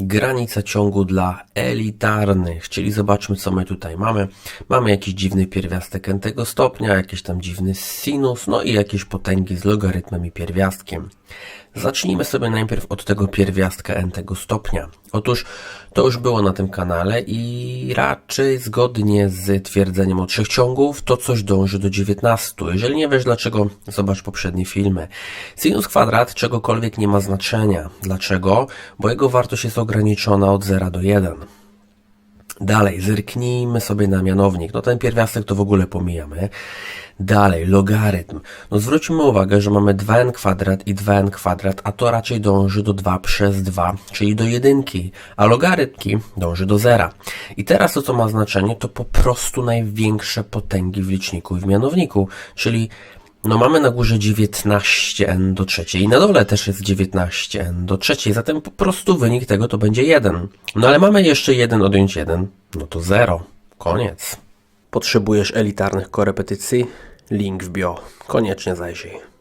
Granica ciągu dla elitarnych, czyli zobaczmy co my tutaj mamy. Mamy jakiś dziwny pierwiastek n-tego stopnia, jakiś tam dziwny sinus, no i jakieś potęgi z logarytmem i pierwiastkiem. Zacznijmy sobie najpierw od tego pierwiastka n-tego stopnia. Otóż to już było na tym kanale i raczej zgodnie z twierdzeniem o trzech ciągów to coś dąży do 19. Jeżeli nie wiesz dlaczego, zobacz poprzednie filmy. Sinus kwadrat czegokolwiek nie ma znaczenia. Dlaczego? Bo jego wartość jest ograniczona od 0 do 1. Dalej, zerknijmy sobie na mianownik. No ten pierwiastek to w ogóle pomijamy. Dalej, logarytm. No zwróćmy uwagę, że mamy 2n kwadrat i 2n kwadrat, a to raczej dąży do 2 przez 2, czyli do jedynki, a logarytmki dąży do zera. I teraz to, co ma znaczenie, to po prostu największe potęgi w liczniku i w mianowniku, czyli no mamy na górze 19n do trzeciej na dole też jest 19n do trzeciej, zatem po prostu wynik tego to będzie 1. No ale mamy jeszcze 1 odjąć 1, no to 0. Koniec. Potrzebujesz elitarnych korepetycji? Link w bio. Koniecznie zajrzyj.